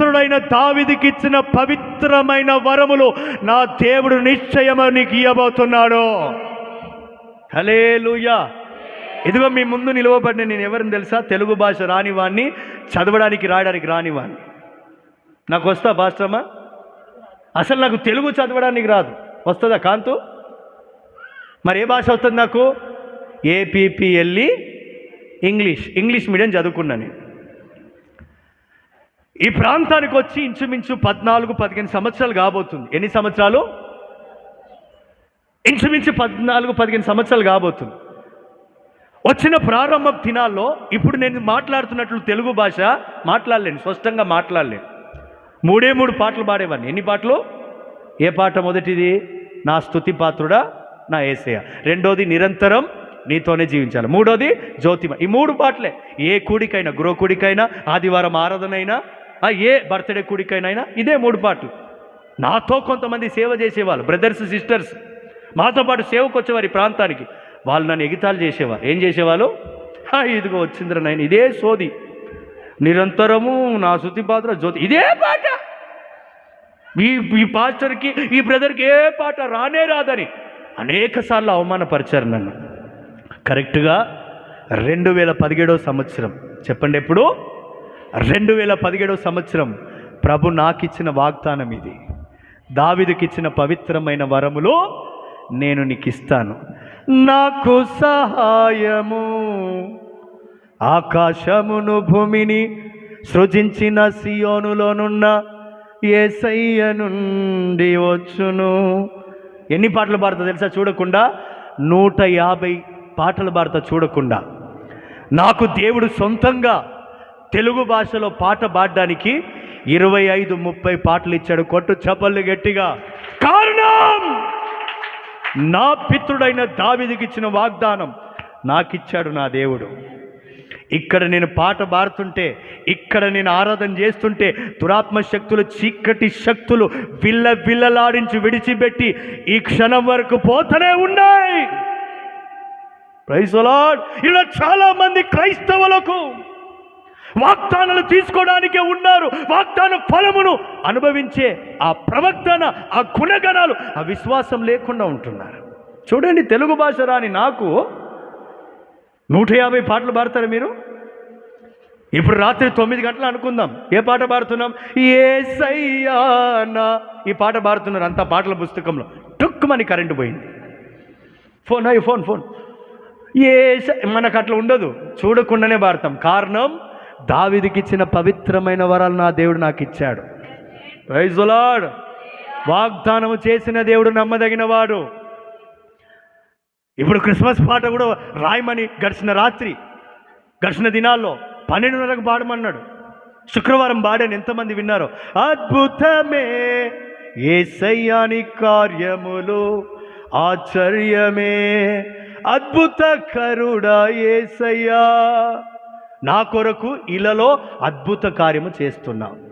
పుత్రుడైన దావిదికి ఇచ్చిన పవిత్రమైన వరములు నా దేవుడు నిశ్చయము నీకు ఇవ్వబోతున్నాడు హలేలుయా ఇదిగో మీ ముందు నిలవబడిన నేను ఎవరిని తెలుసా? తెలుగు భాష రానివాణ్ణి చదవడానికి రాయడానికి రానివాణ్ణి. నాకు వస్తా భాషమా అసలు నాకు తెలుగు చదవడానికి రాదు. వస్తుందా కాంతు? మరి ఏ భాష వస్తుంది నాకు? APPLE English. ఇంగ్లీష్ మీడియం చదువుకున్నా నేను. ఈ ప్రాంతానికి వచ్చి ఇంచుమించు పద్నాలుగు పదిహేను సంవత్సరాలు కాబోతుంది. ఎన్ని సంవత్సరాలు? ఇంచుమించు పద్నాలుగు పదిహేను సంవత్సరాలు కాబోతుంది. వచ్చిన ప్రారంభ దినాల్లో ఇప్పుడు నేను మాట్లాడుతున్నట్లు తెలుగు భాష మాట్లాడలేను స్పష్టంగా మాట్లాడలేను. మూడే మూడు పాటలు పాడేవాడిని. ఎన్ని పాటలు? ఏ పాట మొదటిది? నా స్తుతి పాత్రుడా నా ఏసయ రెండోది నిరంతరం నీతోనే జీవించాలి. మూడోది జ్యోతిమ. ఈ మూడు పాటలే. ఏ కూడికైనా గృహ కూడికైనా ఆదివారం ఆరాధనైనా ఆ, ఏ బర్త్డే కూడికైనా ఇదే మూడు పాటలు నాతో కొంతమంది సేవ చేసేవాళ్ళు బ్రదర్స్ సిస్టర్స్. మాతో పాటు సేవకు వచ్చేవారు ఈ ప్రాంతానికి. వాళ్ళు నన్ను ఎగితాలు చేసేవారు. ఏం చేసేవాళ్ళు? "హా, ఇదిగో వచ్చిందిరా నాయన ఇదే సోది. నిరంతరము నా శృతి పాత్ర జ్యోతి. ఇదే పాట! ఈ ఈ పాస్టర్కి ఈ బ్రదర్కి ఏ పాట రానే రాదని అనేక సార్లు అవమానపరిచారు నన్ను. కరెక్ట్గా రెండు వేల పదిహేడవ సంవత్సరం. చెప్పండి ఎప్పుడు? రెండు వేల పదిహేడవ సంవత్సరం ప్రభు నాకిచ్చిన వాగ్దానం ఇది. దావిదికిచ్చిన పవిత్రమైన వరములో నేను నీకు ఇస్తాను నాకు సహాయము. ఆకాశమును భూమిని సృజించిన సియోనులోనున్న ఏసయ్య నుండి వచ్చును. ఎన్ని పాటలు పాడతా తెలుసా? చూడకుండా నూట యాభై పాటలు పాడతా చూడకుండా. నాకు దేవుడు సొంతంగా తెలుగు భాషలో పాట పాడడానికి ఇరవై ఐదు ముప్పై పాటలు ఇచ్చాడు. కొట్టు చప్పళ్ళు గట్టిగా. కారణం! నా పిత్రుడైన దావిదికి ఇచ్చిన వాగ్దానం నాకిచ్చాడు నా దేవుడు. ఇక్కడ నేను పాట పాడుతుంటే ఇక్కడ నేను ఆరాధన చేస్తుంటే దురాత్మ శక్తులు చీకటి శక్తులు విల్ల విల్లలాడించి విడిచిపెట్టి ఈ క్షణం వరకు పోతూనే ఉన్నాయి. ప్రైజ్ ఇలా చాలా మంది క్రైస్తవులకు వాగ్దానాలు తీసుకోవడానికే ఉన్నారు. వాగ్దాన ఫలమును అనుభవించే ఆ ప్రవర్తన ఆ గుణగణాలు ఆ విశ్వాసం లేకుండా ఉంటున్నారు. చూడండి తెలుగు భాష రాని నాకు నూట యాభై పాటలు పాడతారు మీరు? ఇప్పుడు రాత్రి తొమ్మిది గంటలు అనుకుందాం. ఏ పాట పాడుతున్నాం? ఏ సయ్యానా ఈ పాట పాడుతున్నారు అంత పాటల పుస్తకంలో. టుక్కుమని కరెంటు పోయింది. ఫోన్ అయ్యి ఫోన్ ఫోన్. ఏ మనకు అట్లా ఉండదు. చూడకుండానే పాడతాం. కారణం దావిదికి ఇచ్చిన పవిత్రమైన వరాలు నా దేవుడు నాకు ఇచ్చాడు ప్రైజులాడ్ వాగ్దానము చేసిన దేవుడు నమ్మదగిన వాడు ఇప్పుడు క్రిస్మస్ పాట కూడా రాయమని గడిచిన రాత్రి గడిచిన దినాల్లో పన్నెండున్నరకు పాడమన్నాడు. శుక్రవారం పాడాను. ఎంతమంది విన్నారో? అద్భుతమే ఏసయ్యాని కార్యములు ఆశ్చర్యమే. అద్భుత కరుడా ఏసయ్యా. నా కొరకు ఇలలో అద్భుత కార్యము చేస్తున్నావు.